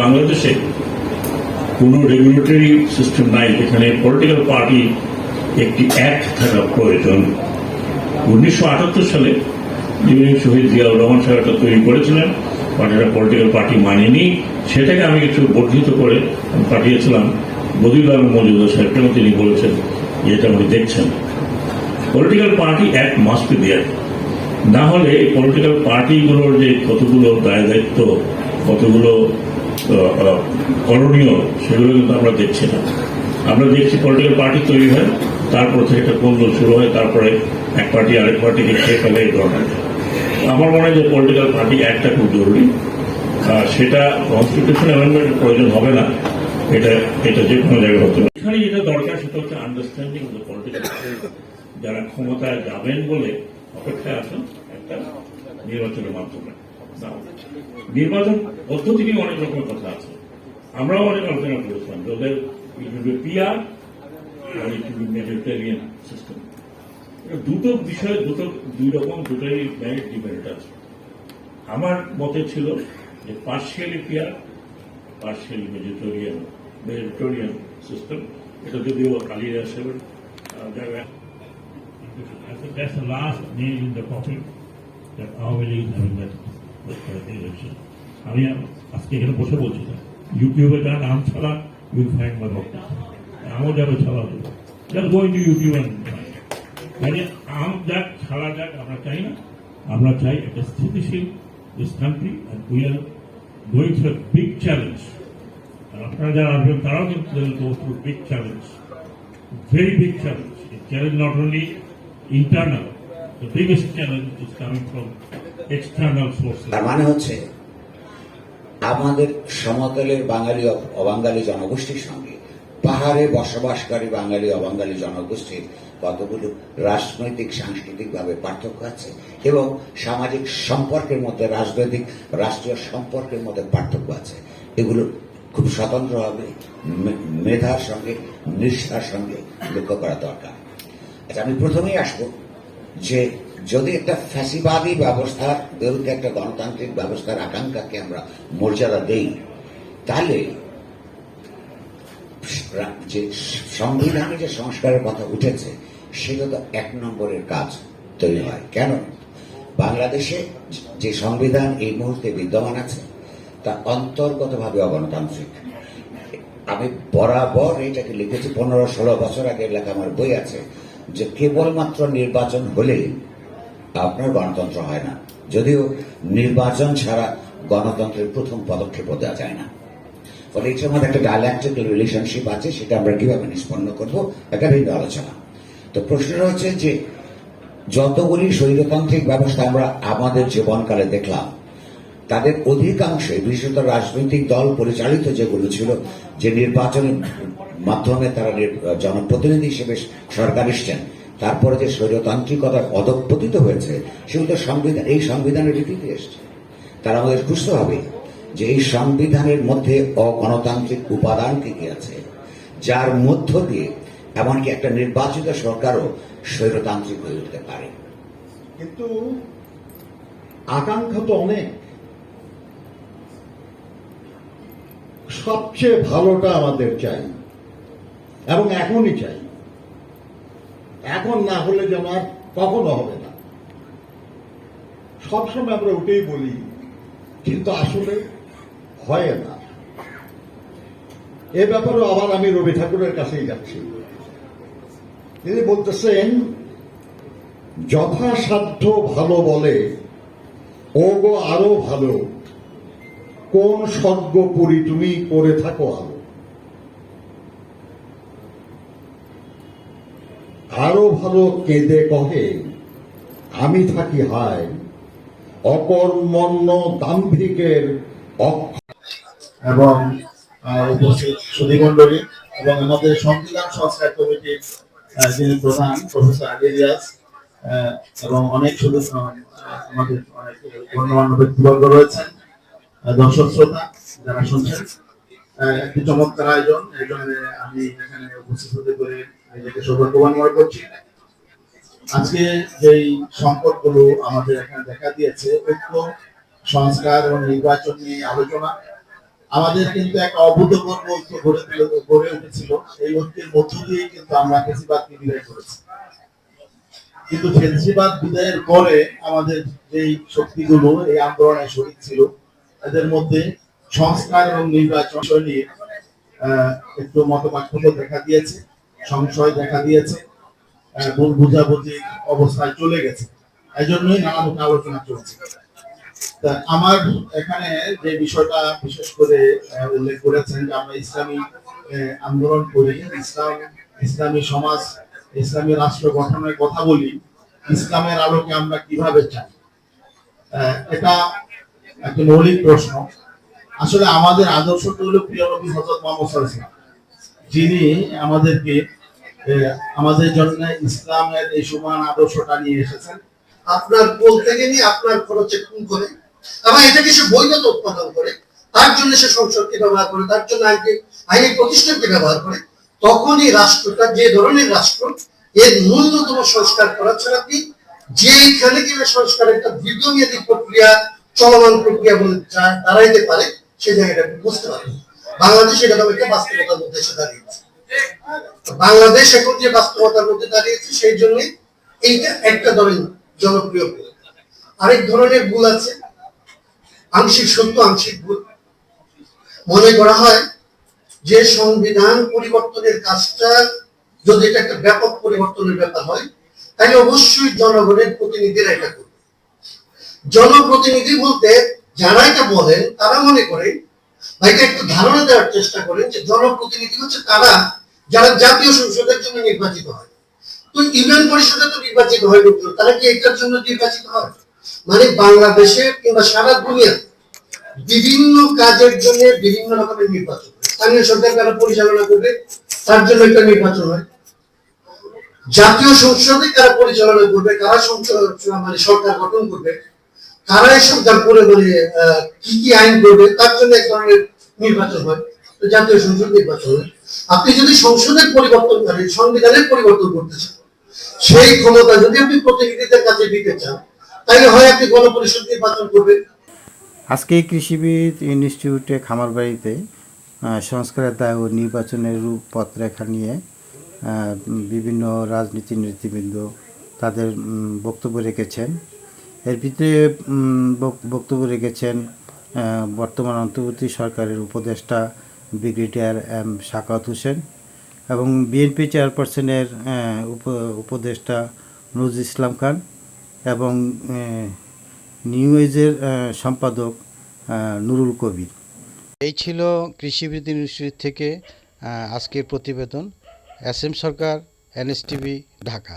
বাংলাদেশে কোনো regulatory system নাই। এখানে পলিটিক্যাল পার্টি একটি অ্যাক্ট থাকা প্রয়োজন। উনিশশো আটাত্তর সালে যিনি শহীদ জিয়াউর রহমান সাহেব এটা তৈরি করেছিলেন। পার্টিটা পলিটিক্যাল পার্টি মানেনি। সেটাকে আমি একটু বর্ধিত করে পাঠিয়েছিলাম বদিউল আলম মজুমদার সাহেবকে এবং তিনি বলেছেন যে এটা উনি দেখছেন। Political party act must be there না হলে পলিটিক্যাল পার্টিগুলোর যে কতগুলো দায় দায়িত্ব, কতগুলো করণীয় সেগুলো কিন্তু আমরা দেখছি না। আমরা দেখছি পলিটিক্যাল পার্টি তৈরি হয়, তারপর থেকে একটা কোন্দল শুরু হয়, তারপরে এক পার্টি আরেক পার্টিকে খেয়ে ফেলে এই ধরনের। আমার মনে হয় যে পলিটিক্যাল পার্টি একটা খুব জরুরি। আর সেটা কনস্টিটিউশন অ্যামেন্ডমেন্টের প্রয়োজন হবে না। এটা এটা যে কোনো জায়গায় হতে পারে। এখানে যেটা দরকার সেটা হচ্ছে আন্ডারস্ট্যান্ডিং অফ দ্য পলিটিক্যাল যারা ক্ষমতায় যাবেন বলে অপেক্ষায় আছেন, একটা নির্বাচনের মাধ্যমে। নির্বাচন পদ্ধতি নিয়ে অনেক রকমের কথা আছে। আমরাও অনেক আলোচনা করেছিলাম যে ওদের সিস্টেম দুটো বিষয়, দুটো, দুই রকম, দুটোই ম্যারিট ডিবেট আছে। আমার মতে ছিল যে partially pure partially majoritarian majoritarian system এটা যদিও আলিয়া সাহেবের জায়গায় that's the last nail in the coffin that Aawami League is having that. আমি আজকে এখানে বসে বলছি না ইউটিউবে যারা নাম ছাড়া ইউল ফাইন্ড মাই বক্তা আমও যাবে ছাড়া জাস্ট গোয়িং টু ইউটিউব মানে আম যাক ছাড়া যাক আমরা চাই না। আমরা চাই একটা স্থিতিশীল this country and we are going through big challenge আর আপনারা যারা আসবেন তারাও কিন্তু go through big challenge. The challenge. Not only internal, the biggest challenge is coming from external sources. তার মানে হচ্ছে, আমাদের সমতলের বাঙালি অ- অবাঙালি জনগোষ্ঠীর সঙ্গে, পাহাড়ে বসবাসকারী বাঙালি অবাঙালি জনগোষ্ঠীর কতগুলো রাজনৈতিক, সাংস্কৃতিকভাবে পার্থক্য আছে এবং সামাজিক সম্পর্কের মধ্যে রাজনৈতিক, রাষ্ট্রীয় সম্পর্কের মধ্যে পার্থক্য আছে। এগুলো খুব স্বতন্ত্রভাবে মেধার সঙ্গে, নিষ্ঠার সঙ্গে লক্ষ্য করা দরকার। আচ্ছা আমি প্রথমেই আসব যে যদি একটা ফ্যাসিবাদী ব্যবস্থার বিরুদ্ধে একটা গণতান্ত্রিক ব্যবস্থার আকাঙ্ক্ষাকে আমরা মর্যাদা দেই, তাহলে যে সংবিধানে যে সংস্কারের কথা উঠেছে, সেটা তো এক নম্বরের কাজ তৈরি হয়। কেন? বাংলাদেশে যে সংবিধান এই মুহূর্তে বিদ্যমান আছে, তা অন্তর্গতভাবে অগণতান্ত্রিক। আমি বরাবর এটাকে লিখেছি, পনেরো ষোলো বছর আগে লেখা আমার বই আছে যে কেবলমাত্র নির্বাচন হলে আপনার গণতন্ত্র হয় না। যদিও নির্বাচন ছাড়া গণতন্ত্রের প্রথম পদক্ষেপ দেওয়া যায় না। ফলে এটার মধ্যে একটা ডায়ালেকট্রিক্যাল রিলেশনশিপ আছে, সেটা আমরা কীভাবে নিষ্পন্ন করব, একটা ভিন্ন আলোচনা। তো প্রশ্নটা হচ্ছে যে, যতগুলি স্বৈরতান্ত্রিক ব্যবস্থা আমরা আমাদের জীবনকালে দেখলাম, তাদের অধিকাংশই, বিশেষত রাজনৈতিক দল পরিচালিত যেগুলো ছিল, যে নির্বাচনের মাধ্যমে তারা জনপ্রতিনিধি হিসেবে সরকার এসছেন। তারপরে যে স্বৈরতান্ত্রিকতার অধঃপতিত হয়েছে সেগুলো সংবিধান এই সংবিধানের রীতিতে এসছে। তারা আমাদের খুঁজতে হবে যে এই সংবিধানের মধ্যে অগণতান্ত্রিক উপাদান কি কি আছে, যার মধ্য দিয়ে এমনকি একটা নির্বাচিত সরকারও স্বৈরতান্ত্রিক হয়ে উঠতে পারে। কিন্তু আকাঙ্ক্ষা তো অনেক। সবচেয়ে ভালোটা আমাদের চাই। এবং এখনই চাই। এখন না হলে যেন আর কখনো হবে না। সবসময় আমরা ওটাই বলি, কিন্তু আসলে হয় না। এ ব্যাপারে আবার আমি রবি ঠাকুরের কাছেই যাচ্ছি। তিনি বলতেছেন, যথাসাধ্য ভালো বলে ও গো আরও ভালো, কোন স্বর্গ পুরি তুমি করে থাকো আলো। আরও ভালো কেঁদে কহে, আমি থাকি হায়। অকর্মণ্য দাম্ভিকের এবং উপস্থিত সুধীমণ্ডলী এবং আমাদের সংবিধান সংস্কার কমিটির যিনি প্রধান প্রফেসর আলিয়াস এবং অনেক সদস্য আমাদের অনেক গণ্যমান্য ব্যক্তিবর্গ রয়েছেন। দর্শক শ্রোতা, যারা শুনছেন একটি চমৎকার আয়োজন। এই জন্য আমি এখানে উপস্থিত হতে করে নিজেকে সৌভাগ্যবান করছি। আজকে যেই সংকটগুলো আমাদের এখানে দেখা দিয়েছে, ঐক্য, সংস্কার এবং নির্বাচন নিয়ে আলোচনা, আমাদের কিন্তু একটা অভূতপূর্ব ঐক্য গড়ে তুলে- গড়ে উঠেছিল। এই ঐক্যের মধ্য দিয়ে কিন্তু আমরা ফেসিবাদকে বিদায় করেছি। কিন্তু ফেসিবাদ বিদায়ের পরে আমাদের যেই শক্তিগুলো, এই আন্দোলনে শরিক ছিল, এদের মধ্যে সংস্কার এবং নির্বাচন নিয়ে একটু মত পার্থক্য দেখা দিয়েছে, সংশয় দেখা দিয়েছে ভুল বুঝাবুঝি অবস্থায় চলে গেছে। এই জন্যই নানামুখী আলোচনা চলছে। তা আমার এখানে যে বিষয়টা বিশেষ করে উল্লেখ করেছেন যে আমরা ইসলামী আন্দোলন করি, ইসলাম, ইসলামী সমাজ, ইসলামী রাষ্ট্র গঠনের কথা বলি, ইসলামের আলোকে আমরা কীভাবে চাই? এটা একটা মৌলিক প্রশ্ন। আসলে আমাদের আদর্শটা হলো প্রিয় নবী হজরত মোহাম্মদ যিনি আমাদেরকে আমাদের জন্য ইসলামের এই সমান আদর্শটা নিয়ে এসেছেন। আপনার থেকে নিয়ে আপনার খরচে খুন করে, এবং এটাকে সে বৈধতা উৎপাদন করে, তার জন্য সে সংসদকে ব্যবহার করে, তার জন্য আইনকে আইনি প্রতিষ্ঠানকে ব্যবহার করে তখন এই রাষ্ট্রটা, যে ধরনের রাষ্ট্র, এর ন্যূনতম সংস্কার করা ছাড়া কি যেখানে কিনা সংস্কার একটা দীর্ঘমেয়াদী প্রক্রিয়া, চলমান প্রক্রিয়া বলে দাঁড়াইতে পারে সেই জায়গাটা বুঝতে পারেন। বাংলাদেশ এরকম একটা বাস্তবতার মধ্যে এসে দাঁড়িয়েছে। বাংলাদেশ এখন যে বাস্তবতার মধ্যে দাঁড়িয়েছে, সেই জন্য এইটা একটা জনপ্রিয় ভুল। আরেক ধরনের ভুল আছে, আংশিক সত্য, আংশিক ভুল। মনে করা হয় যে সংবিধান পরিবর্তনের কাজটা যদি এটা একটা ব্যাপক পরিবর্তনের ব্যাপার হয়, তাহলে অবশ্যই জনগণের প্রতিনিধিরা এটা করবে। জনপ্রতিনিধি বলতে যারা এটা বলেন তারা মনে করেন বা এটা একটু ধারণা দেওয়ার চেষ্টা করেন যে জনপ্রতিনিধি হচ্ছে তারা যারা জাতীয় সংসদের জন্য নির্বাচিত হয়। তো ইউনিয়ন পরিষদে তো নির্বাচিত হয় লোকজন, তারা কি এটার জন্য নির্বাচিত হয়? মানে বাংলাদেশে কিংবা সারা দুনিয়া বিভিন্ন কাজের জন্য বিভিন্ন রকমের নির্বাচন স্থানীয় সরকার কারা পরিচালনা করবে? তার জন্য একটা নির্বাচন হয়। জাতীয় সংসদে কারা পরিচালনা করবে? কারা সংসদ মানে সরকার গঠন করবে? এই সরকার করে বলে কি কি আইন করবে তার জন্য এক ধরনের নির্বাচন হয় জাতীয় সংসদ নির্বাচন হয়। আপনি যদি সংসদের পরিবর্তন করেন সংবিধানের পরিবর্তন করতে চান সেই ক্ষমতা যদি আপনি প্রতিনিধিদের কাছে দিতে চান তাহলে হয় আপনি গণপরিষদ নির্বাচন করবেন। আজকে কৃষিবিদ ইনস্টিটিউটে খামারবাড়িতে আহ, সংস্কারের দায় ও নির্বাচনের রূপপথরেখা নিয়ে বিভিন্ন রাজনীতি নেতৃবৃন্দ তাদের বক্তব্য রেখেছেন। এর ভিতরে বক্তব্য রেখেছেন বর্তমান অন্তর্বর্তী সরকারের উপদেষ্টা, ব্রিগেডিয়ার এম শাকাত হোসেন এবং বিএনপি চেয়ারপারসনের উপ- উপদেষ্টা নজরুল ইসলাম খান এবং নিউ এজের সম্পাদক নুরুল কবির। এই ছিল কৃষিবিদ ইনস্টিটিউট থেকে আজকের প্রতিবেদন। S M Sarkar NSTV Dhaka.